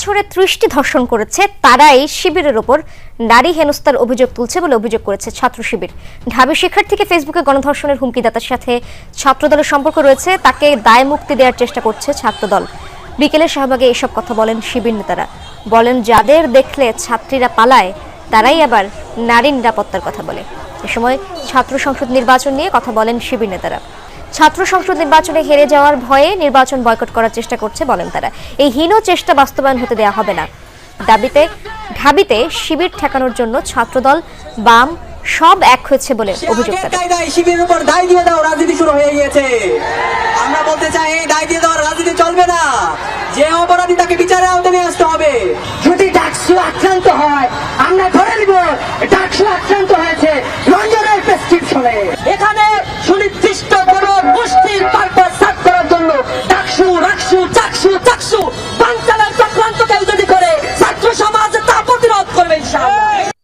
বছরে ত্রিশটি ধর্ষণ করেছে, তারাই শিবিরের ওপর নারী হেনস্থার অভিযোগ তুলছে বলে অভিযোগ করেছে ছাত্র শিবির। ঢাবি শিক্ষার্থীকে ফেসবুকে গণধর্ষণের হুমকিদাতার সাথে ছাত্রদলের সম্পর্ক রয়েছে, তাকে দায় মুক্তি দেওয়ার চেষ্টা করছে ছাত্রদল। বিকেলে শাহবাগে এসব কথা বলেন শিবির নেতারা। বলেন, যাদের দেখলে ছাত্রীরা পালায়, তারাই আবার নারী নিরাপত্তার কথা বলে। এ সময় ছাত্র সংসদ নির্বাচন নিয়ে কথা বলেন শিবির নেতারা। ছাত্র সংসদ নির্বাচনে হেরে যাওয়ার ভয়ে নির্বাচন বয়কট করার চেষ্টা করছে বলেন তারা। এই হীন চেষ্টা বাস্তবায়ন হতে দেওয়া হবে না। দাবিতে ঢাবিতে শিবির ঠেকানোর জন্য ছাত্রদল বাম সব এক হয়েছে বলে অভিযোগ শিবিরের উপর দায় দিয়ে দাও রাজনীতি শুরু হয়ে গিয়েছে। আমরা বলতে চাই এই দায় দিয়ে দেওয়ার রাজনীতি চলবে না। যে অপরাধী তাকে বিচারে আওতায় নিয়ে আসতে হবে। যদি ডাকসু আক্রান্ত হয় আমরা ধরে নিব ডাকসু আক্রান্ত হয়েছে